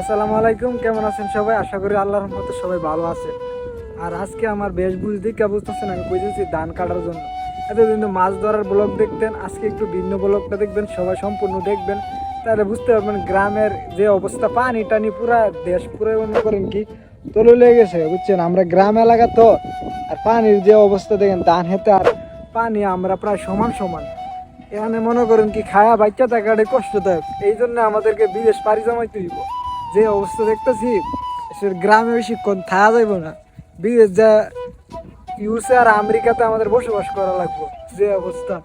আসসালামু আলাইকুম, কেমন আছেন সবাই? আশা করি আল্লাহর রহমতে সবাই ভালো আছে আর আজকে আমার বেশ বুঝতে কে বুঝতেছেন, আমি বুঝেছি ধান কাটার জন্য। এতদিন মাছ ধরার ব্লগ দেখতেন, আজকে একটু ভিন্ন ব্লগটা দেখবেন, সবাই সম্পূর্ণ দেখবেন। তাহলে বুঝতে পারবেন গ্রামের যে অবস্থা, পানি টানি পুরা, দেশ পুরো মনে করেন কি? তলে লেগে গেছে, বুঝছেন? আমরা গ্রাম এলাকা তো, আর পানির যে অবস্থা দেখেন, ধান হেতে আর পানি আমরা প্রায় সমান সমান। এখানে মনে করেন কি, খায়া বাচ্চা থাকাটা কষ্টদায়ক। এই জন্য আমাদেরকে বিদেশ পাড়ি জমাইতে দিব যে অবস্থা দেখতেছি সে গ্রামে বেশিক্ষণ থাকা যাইব না। বিদেশ যা ইউসে আর আমেরিকাতে আমাদের বসবাস করা লাগবে, যে অবস্থা।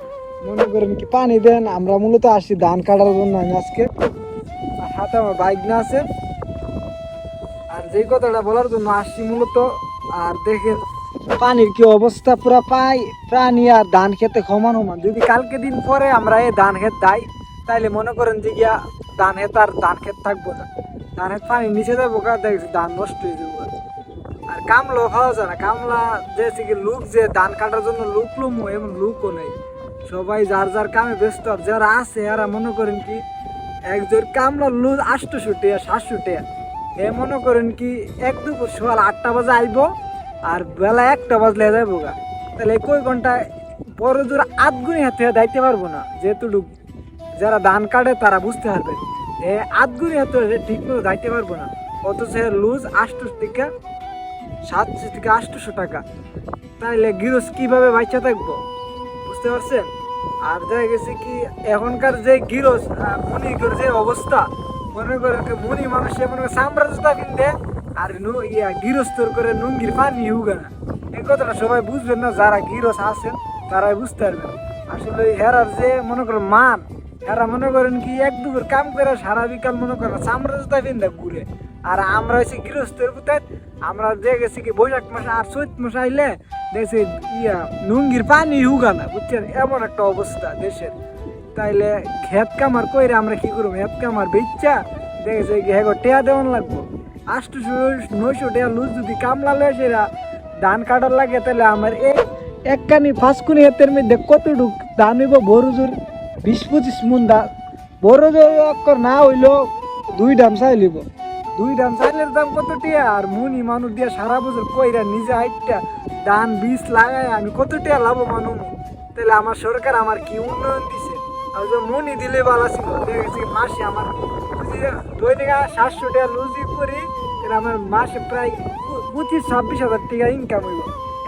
মনে করেন কি, পানি দেন, আমরা মূলত আসি ধান কাটার জন্য আমি আজকে। আর হাতে আমার বাইক না আছে। আর যেই কথাটা বলার জন্য আসছি মূলত, আর দেখেন পানির কি অবস্থা পুরা পাই, প্রাণী আর ধান খেতে সমান সমান। যদি কালকে দিন পরে আমরা এই ধান খেত দাই তাইলে মনে করেন যে গিয়া ধান খেত আর ধান খেত থাকব না। ধান খেত পানি নিচে যাব কা দেখছি ধান নষ্ট হয়ে যাব। আর কামলো খাওয়া যায় না। কামলা যে লুক যে ধান কাটার জন্য লুক লুমু, এমন লুকও নেই। সবাই যার যার কামে ব্যস্ত, আর যারা আছে, এরা মনে করেন কি একজন কামলা লুজ আটশো টিয়া, সাতশো টিয়া। এ মনে করেন কি, এক দুপুর সকাল আটটা বাজে আইব, আর বেলা একটা বাজলে যাইবো গা। তাহলে কই ঘণ্টা বড় জোর আধ গুণি হাতে দাইতে পারব না যেহেতু যারা ধান কাটে তারা বুঝতে পারবে। এ আধ গুণি হাতে ঠিক মতো দাইতে পারব না। অথচ লুজ আটশো থেকে সাতশো থেকে আটশোশো টাকা। তাইলে গিরস কীভাবে বাচ্চা থাকব? বুঝতে পারছেন? আর দেখা গেছে কি, এখনকার যে গিরস মনিকর যে অবস্থা, মনে করেন মনি মানুষ মনে করে সাম্রাজ্যতা কিনতে, আর ইয়া গিরস্তর করে নুঙ্গির পানি হুগা না। এই কথাটা সবাই বুঝবেন না, যারা গিরস আছেন, তারাই বুঝতে পারবেন। আসলে হেরার যে মনে করেন মান হেরা মনে করেন কি, এক দুপুর কাম করে সারা বিকাল মনে করেন সাম্রাজ্যতা কিনতে ঘুরে। আর আমরা হচ্ছে গৃহস্থের পুতাত, আমরা দেখেছি কি বৈশাখ মাসে আর চৈত মাসে আইলে দেখছি ইয়া নুঙ্গির পানি হুগা না, বুঝছেন? এমন একটা অবস্থা দেশের। তাইলে খেত কামার কইরে আমরা কি করব? খেত কামার বেচ্চা দেখেছে কি হ্যাঁ টেয়া দেওয়ান লাগবো। আটশো নয়শো টেয়া লুজ যদি কামলা লয় সেরা ধান কাটার লাগে তাহলে আমার এক একখানি ফাঁসকুনি হাতের মধ্যে কতটুক ধান হইব? বড় জোর বিশ পঁচিশ মন ধান বড় অক্ষর না হইল, দুই ডাম চাই লিব। দুই ডাম চাইলের দাম কত টিয়া? আর মুনি মানুষ দিয়া সারা বছর কইরা নিজে হাইটটা ধান বীজ লাগায়, আমি কত টিয়া লাভবান হব তাহলে আমার সরকার আমার কি উন্নয়ন দিছে? আর যে মনি দিলে ভালো ছিল মাসে আমার দুই টাকা সাতশো টাকা লুজি করি তাহলে আমার মাসে প্রায় পঁচিশ, ছাব্বিশ হাজার টাকা ইনকাম হইব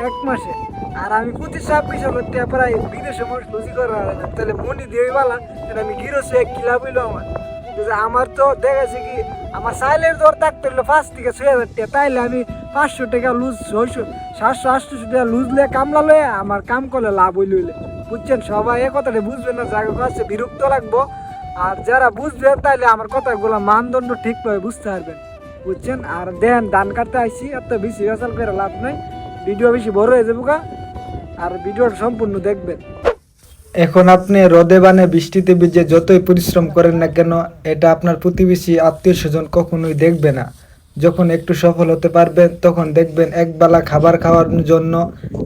এক মাসে। আর আমি পঁচিশ ছাব্বিশ টাকা প্রায় বিদেশে মানুষ লুজি করে তাহলে মনি দিয়ে তাহলে আমি গিরোছে এক কিলাপ হইল আমার। আমার তো দেখাচ্ছে কি, আমার সাইলের দর থাকতে হলো পাঁচ থেকে ছয় হাজার টাকা, তাইলে আমি পাঁচশো টাকা লুজ, ছয়শো, সাতশো আটশো টাকা লুজ লে কামলা লয়ে আমার কাম করলে লাভ হইল হইলে। বুঝছেন? সবাই এ কথাটা বুঝবে না জায়গা কাছে বিরক্ত লাগবো। আর যারা বুঝবে, তাইলে আমার কথাগুলো মানদণ্ড ঠিকভাবে বুঝতে পারবেন। বুঝছেন? আর দেন, ধান কাটতে আইসি এত বেশি বেসাল করে লাভ নাই। ভিডিও বেশি বড় হয়ে যাব গা। আর ভিডিওটা সম্পূর্ণ দেখবেন। এখন আপনি রোদে বানে বৃষ্টিতে ভিজে যতই পরিশ্রম করেন না কেন, এটা আপনার প্রতিবেশী, আত্মীয় স্বজন কখনোই দেখবে না। যখন একটু সফল হতে পারবেন তখন দেখবেন একবেলা খাবার খাওয়ার জন্য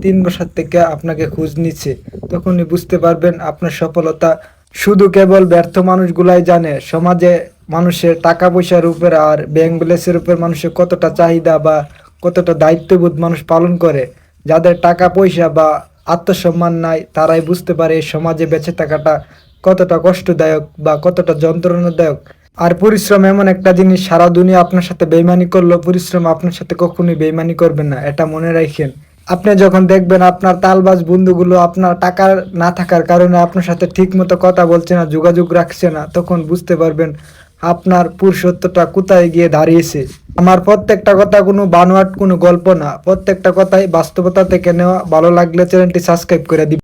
তিন বছর থেকে আপনাকে খোঁজ নিচ্ছে। তখনই বুঝতে পারবেন আপনার সফলতা শুধু কেবল ব্যর্থ মানুষগুলাই জানে। সমাজে মানুষের টাকা পয়সার উপর আর ব্যাংক ব্যালেন্সের উপর মানুষের কতটা চাহিদা বা কতটা দায়িত্ববোধ মানুষ পালন করে যাদের টাকা পয়সা বা আত্মসম্মান নাই, তারাই বুঝতে পারে সমাজে বেঁচে থাকাটা কতটা কষ্টদায়ক বা কতটা যন্ত্রণাদায়ক। আর পরিশ্রম এমন একটা জিনিস, সারা দুনিয়া আপনার সাথে বেইমানি করল পরিশ্রম আপনার সাথে কখনোই বেইমানি করবে না, এটা মনে রাখেন। আপনি যখন দেখবেন আপনার তালবাজ বন্ধুগুলো আপনার টাকা না থাকার কারণে আপনার সাথে ঠিক মতো কথা বলছে না, যোগাযোগ রাখছে না, তখন বুঝতে পারবেন আপনার পুরুষত্বটা কোথায় গিয়ে দাঁড়িয়েছে। আমার প্রত্যেকটা কথা কোনো বানোয়াট কোনো গল্প না। প্রত্যেকটা কথাই বাস্তবতা থেকে নেওয়া। ভালো লাগলে চ্যানেলটি সাবস্ক্রাইব করে দিবেন